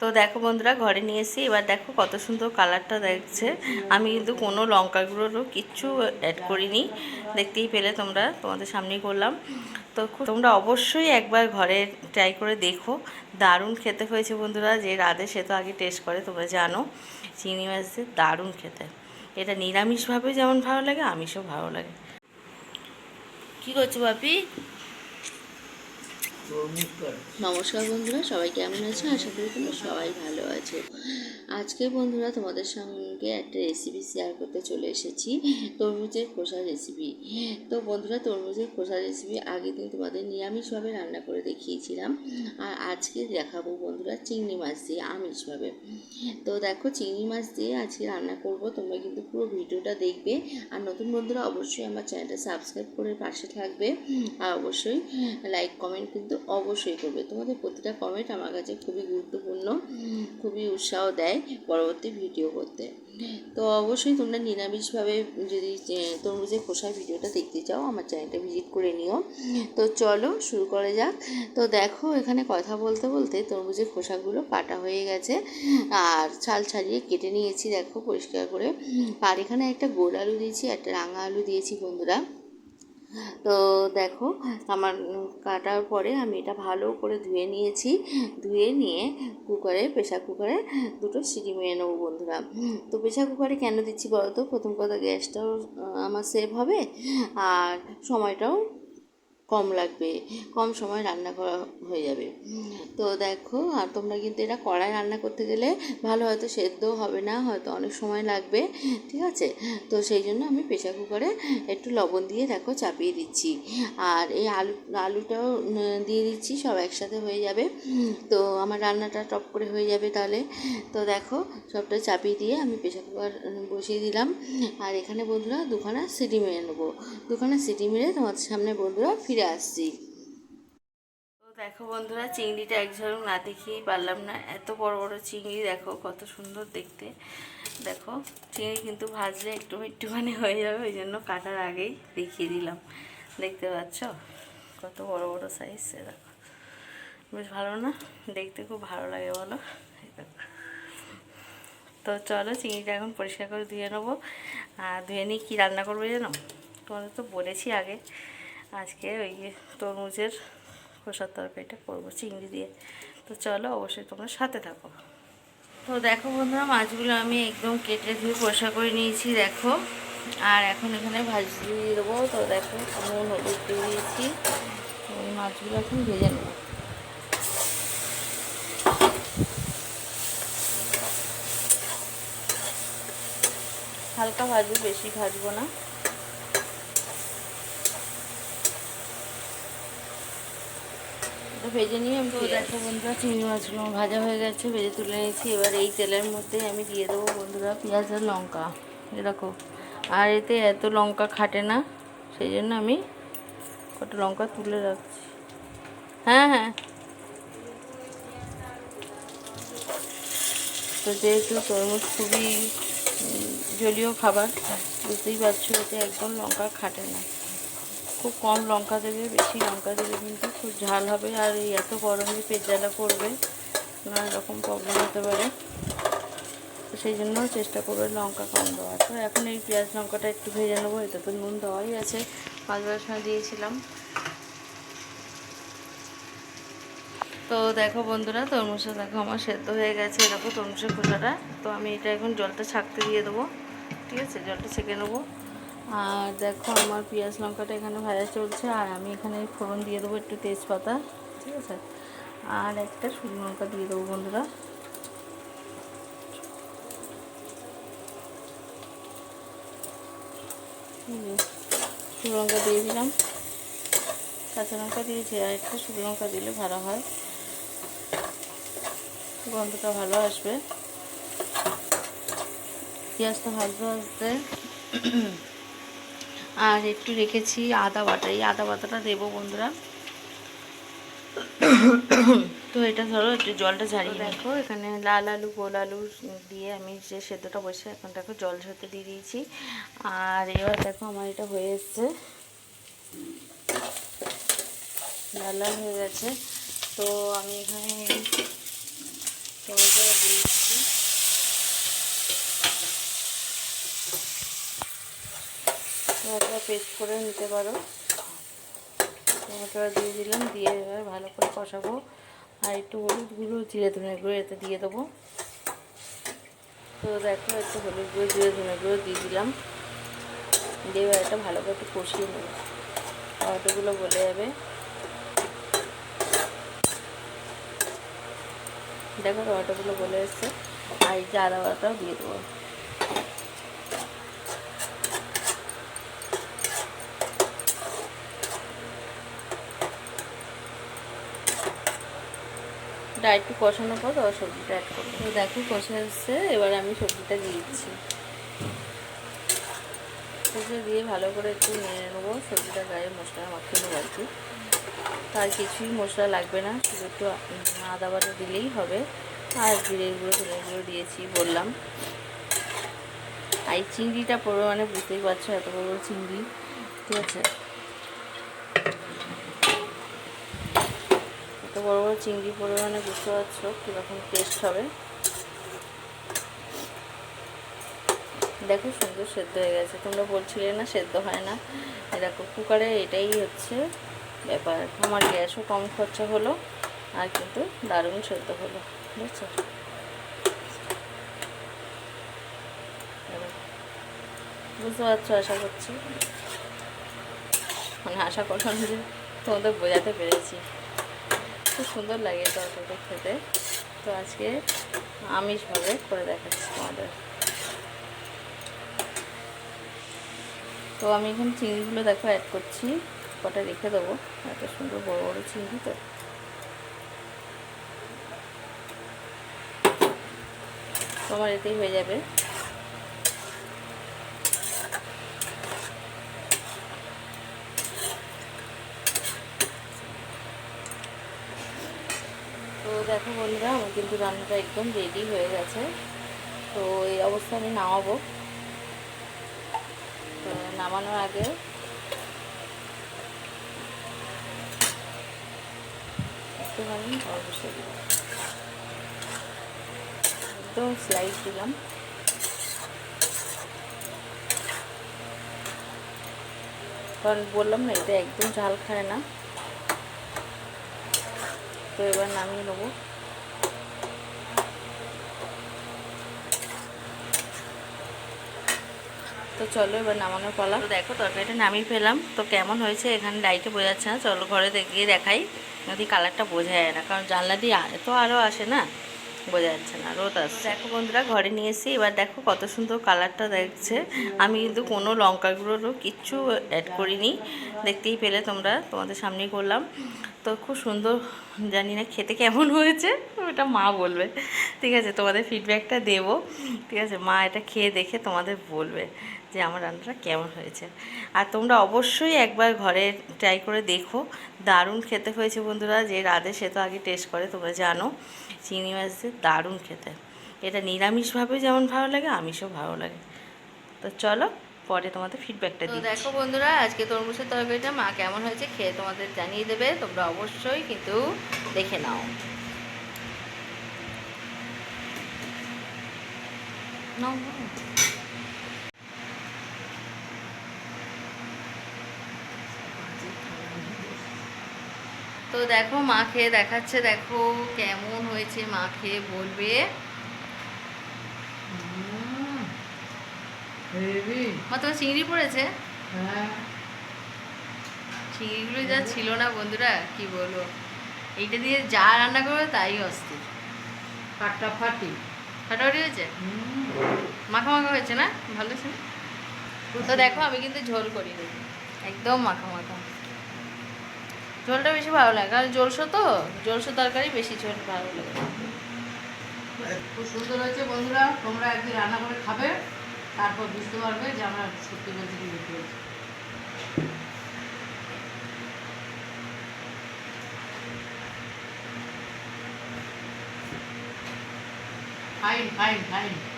তো দেখো বন্ধুরা, ঘরে নিয়ে এসেছি এবার দেখো কত সুন্দর কালারটা দেখছে। আমি কিন্তু কোনো লঙ্কা গুঁড়োরও কিচ্ছু অ্যাড করিনি। দেখতেই পেলে তোমরা, তোমাদের সামনেই করলাম। তো তোমরা অবশ্যই একবার ঘরে ট্রাই করে দেখো। দারুণ খেতে হয়েছে বন্ধুরা, যে রাধে সে তো আগে টেস্ট করে, তোমরা জানো। চিংড়ি মাছ দারুণ খেতে। এটা নিরামিষভাবে যেমন ভালো লাগে, আমিষও ভালো লাগে। কি করছ বাপি নমস্কার বন্ধুরা সবাই কেমন আছে? আশা করি তোমরা সবাই ভালো আছো। আজকে বন্ধুরা তোমাদের সঙ্গে একটা রেসিপি শেয়ার করতে চলে এসেছি, তরমুজের খোসা রেসিপি তো বন্ধুরা, তরমুজের খোসা রেসিপি আগের দিন তোমাদের নিরামিষভাবে রান্না করে দেখিয়েছিলাম, আর আজকে দেখাবো বন্ধুরা চিংড়ি মাছ দিয়ে আমিষভাবে। তো দেখো, চিংড়ি মাছ দিয়ে আজকে রান্না করব, তোমরা কিন্তু পুরো ভিডিওটা দেখবে, আর নতুন বন্ধুরা অবশ্যই আমার চ্যানেলটা সাবস্ক্রাইব করে পাশে থাকবে, আর অবশ্যই লাইক কমেন্ট কিন্তু অবশ্যই করবে। তোমাদের প্রতিটা কমেন্ট আমার কাছে খুবই গুরুত্বপূর্ণ, খুবই উৎসাহ দেয়। পরবর্তী ভিডিও করতে। তো অবশ্যই তোমরা নিরামিষভাবে যদি তরমুজের খোসার ভিডিওটা দেখতে চাও, আমার চ্যানেলটা ভিজিট করে নিও। তো চলো শুরু করে যাক। তো দেখো, এখানে কথা বলতে বলতে তরমুজের খোসাগুলো কাটা হয়ে গেছে। আর ছাল ছাড়িয়ে কেটে নিয়েছি, দেখো, পরিষ্কার করে। আর এখানে একটা গোল আলু দিয়েছি, একটা রাঙা আলু দিয়েছি বন্ধুরা। তো দেখো, আমার কাটার পরে আমি এটা ভালো করে ধুয়ে নিয়েছি। ধুয়ে নিয়ে কুকারে প্রেশার কুকারে দুটো সিটি মেরে নেব বন্ধুরা। তো প্রেশার কুকারে কেন দিচ্ছি বলো তো? প্রথম কথা গ্যাসটাও আমার সেভ হবে। আর সময়টাও কম লাগবে, কম সময় রান্না করা হয়ে যাবে। তো দেখো, আর তোমরা কিন্তু এটা কড়াই রান্না করতে গেলে ভালো হয়তো সেদ্ধ হবে না, হয়তো অনেক সময় লাগবে, ঠিক আছে? তো সেই জন্য আমি প্রেশার কুকারে একটু লবণ দিয়ে দেখো চাপিয়ে দিচ্ছি। আর এই আলু, আলুটাও দিয়ে দিচ্ছি, সব একসাথে হয়ে যাবে। তো আমার রান্নাটা টপ করে হয়ে যাবে তাহলে। তো দেখো, সবটা চাপিয়ে দিয়ে আমি প্রেশার কুকার বসিয়ে দিলাম। আর এখানে বন্ধুরা দুখানা সিটি মেরে নেব। দুখানা সিটি মেরে তোমাদের সামনে বন্ধুরা ফিরে আসছি। তো দেখো বন্ধুরা, চিংড়িটা এক ঝলক না দেখেই পারলাম না। এত বড় বড় চিংড়ি, দেখো কত সুন্দর দেখতে। দেখো, চিংড়ি কিন্তু ভাজলে একটু একটুখানি হয়ে যাবে, ওই জন্য কাটার আগেই দেখিয়ে দিলাম। দেখতে পাচ্ছ? কত বড় বড় সাইজ দেখো। বেশ ভালো না? দেখতে খুব ভালো লাগে, বলো। তো চলো, চিংড়িটা এখন পরিষ্কার করে ধুয়ে নেব। আর ধুয়ে নিয়ে কী রান্না করবে জানো? তোমাদের তো বলেছি আগে। আজকে ওই তরমুজের খোসার তরকারিটা করব, চিংড়ি দিয়ে। তো চলো অবশ্যই তোমরা সাথে থাকো। তো দেখো বন্ধুরা, মাছগুলো আমি একদম কেটে ধুয়ে পরিষ্কার করে নিয়েছি, দেখো। আর এখন এখানে ভাজি দিয়ে দেবো। তো দেখো নুন হলুদ দিয়ে দিয়েছি। ওই মাছগুলো এখন ভেজে নেব। হালকা ভাজবো, বেশি ভাজবো না। ভেজে নিয়ে আমি তো দেখো বন্ধুরা, চিংড়ি মাছগুলো ভাজা হয়ে গেছে, ভেজে তুলে নিয়েছি। এবার এই তেলের মধ্যে আমি দিয়ে দেবো বন্ধুরা পেঁয়াজ আর লঙ্কা। এরকম আর এতে এত লঙ্কা খাটে না, সেই জন্য আমি কটা লঙ্কা তুলে রাখছি। হ্যাঁ হ্যাঁ। তো যেহেতু তরমুজ খুবই জলীয় খাবার, বুঝতেই পারছ এতে একদম লঙ্কা খাটে না। খুব কম লঙ্কা দেবে, বেশি লঙ্কা দিলে কিন্তু খুব ঝাল হবে আর এই এত গরমে পেট জ্বালা করবে, নানা রকম প্রবলেম হতে পারে। সেই জন্য চেষ্টা করবে লঙ্কা কম দেওয়া তো এখন এই পেঁয়াজ লঙ্কাটা একটু ভেজে নেব এটা তো নুন দেওয়াই আছে। পাঁচ সময় দিয়েছিলাম। তো দেখো বন্ধুরা তরমুজটা দেখো আমার সেদ্ধ হয়ে গেছে। দেখো তরমুজের খোসাটা। তো আমি এটা এখন জলটা ছাকতে দিয়ে দেবো। ঠিক আছে? জলটা ছেঁকে নেব। আর দেখো আমার পেঁয়াজ লঙ্কাটা এখানে ভাজা চলছে, আর আমি এখানে ফোড়ন দিয়ে দেবো একটু তেজপাতা, ঠিক আছে? আর একটা শুকনো লঙ্কা দিয়ে দেবো বন্ধুরা। শুকনো লঙ্কা দিয়ে দিলাম। কাঁচা লঙ্কা দিয়েছি, আর একটু শুকনো লঙ্কা দিলে ভালো হয়। গন্ধটা ভালো আসবে। পেঁয়াজটা ভাজতে ভাজতে আর একটু রেখেছি আদা বাটা। এই আদা বাটাটা দেবো বন্ধুরা। তো এটা ধরো, একটু জলটা ঝারিয়ে দেখো, এখানে লাল আলু, গোল আলু দিয়ে আমি যে সেদ্ধটা বসে এখন দেখো জল ঝরতে দিয়ে দিয়েছি। আর এবার দেখো আমার এটা হয়ে এসছে। লাল লাল হয়ে গেছে। তো আমি এখানে টমেটো দিয়ে দিচ্ছি টমেটো পেস্ট করে নিতে পারো। টমেটো দিয়ে দিলাম, দিয়ে এবার ভালো করে কষাবো। আর একটু হলুদ গুঁড়ো, জিরে ধনে গুঁড়ো এতে দিয়ে দেবো। তো দেখো, একটু হলুদ গুঁড়ো, জিরে ধনে গুঁড়ো দিয়ে দিলাম। দিয়ে এবার এটা ভালো করে একটু কষিয়ে নেব। টমেটোগুলো গলে যাবে? দেখো টমেটোগুলো গলে এসছে। আর এই যে আদা দিয়ে দেবো। এটা একটু কষানোর পর আবার সবজিটা অ্যাড করব তো দেখো, কষা এসছে এবার আমি সবজিটা দিয়ে দিচ্ছি। সবজিটা দিয়ে ভালো করে একটু নেড়ে নেব, সবজিটা গায়ে মশলা মাখিয়ে নেব আর কি। তার কিছুই মশলা লাগবে না, শুধু একটু আদা বাটা দিলেই হবে। আর জিরে গুঁড়ো, ধনে গুঁড়ো দিয়েছি, বললাম। আর চিংড়িটা পড়বে মানে বুঝতেই পারছ, এত বড় চিংড়ি। ঠিক আছে? বড় বড় চিংড়ি পড়বে মানে বুঝতে পারছ কীরকম টেস্ট হবে। দেখো সুন্দর সেদ্ধ হয়ে গেছে। তোমরা বলছিলে না সেদ্ধ হয় না। দেখো কুকারে এটাই হচ্ছে ব্যাপার। আমার গ্যাসও কম খরচা হলো আর কিন্তু দারুণ সেদ্ধ হলো, বুঝছ? বুঝতে পারছ আশা করছি? মানে আশা করলাম যে তোমাদের বোঝাতে পেরেছি। খুব সুন্দর লাগে তরকারিটা খেতে। তো আজকে আমিষভাবে করে দেখাচ্ছি তোমাদের। তো আমি এখানে চিংড়িগুলো দেখো অ্যাড করছি। কটা রেখে দেবো। এত সুন্দর বড় বড় চিংড়ি তো। তো আমার এতেই হয়ে যাবে। দেখো বন্ধুরা, আমার কিন্তু রান্নাটা একদম রেডি হয়ে গেছে। তো এই অবস্থা আমি নামাবো। নামানোর আগে একদম স্লাইড দিলাম। কারণ বললাম না, এটা একদম ঝাল খায় না। তো এবার নামিয়ে নেব। তো চলো এবার নামানোর পালা। দেখো তরকারিটা নামিয়ে ফেলাম তো কেমন হয়েছে এখানে লাইটে বোঝা যাচ্ছে না। চলো ঘরে গিয়ে দেখাই। যদি কালারটা বোঝা যায় না কারণ জানলা দিয়ে তো আরও আসে না বোঝা যাচ্ছে না রোদ আসছে। দেখো বন্ধুরা ঘরে নিয়ে এসেছি এবার দেখো কত সুন্দর কালারটা দেখছে। আমি কিন্তু কোনো লঙ্কা গুঁড়োরও কিচ্ছু অ্যাড করিনি। দেখতেই পেলে তোমরা তোমাদের সামনেই করলাম। তো খুব সুন্দর, জানি না খেতে কেমন হয়েছে, ওটা মা বলবে। ঠিক আছে, তোমাদের ফিডব্যাকটা দেবো। ঠিক আছে, মা এটা খেয়ে দেখে তোমাদের বলবে যে আমার রান্নাটা কেমন হয়েছে। আর তোমরা অবশ্যই একবার ঘরে ট্রাই করে দেখো। দারুণ খেতে হয়েছে বন্ধুরা, যে রাধে সে তো আগে টেস্ট করে, তোমরা জানো। চিংড়ি মাছ দারুণ খেতে। এটা নিরামিষভাবে যেমন ভালো লাগে, আমিষও ভালো লাগে। তো চলো পরে তোমাদের ফিডব্যাকটা দিই দেখো বন্ধুরা আজকে তরমুজের তরকারিটা মা কেমন হয়েছে খেয়ে তোমাদের জানিয়ে দেবে তোমরা অবশ্যই কিন্তু দেখে নাও। তো দেখো মা খেয়ে দেখাচ্ছে দেখো কেমন হয়েছে মা খেয়ে বলবে। তোমার চিংড়ি পড়েছে? চিংড়িগুলো যা ছিল না বন্ধুরা কি বলব? এইটা দিয়ে যা রান্না করবে তাই অস্থির। ফাটাফাটি ফাটাফাটি হয়েছে? মাখা মাখা হয়েছে না? ভালো না? তো দেখো আমি কিন্তু ঝোল করিনি। একদম মাখা মাখা। ঝোলটা বেশি ভালো লাগে কারণ জলসো তো জলসো তরকারি বেশি ঝোল ভালো লাগে। খুব সুন্দর হয়েছে বন্ধুরা তোমরা একদিন রান্না করে খাবে। তারপর বুঝতে পারবে যে আমরা সত্যি বলছি কি মিথ্যে বলছি ফাইন ফাইন ফাইন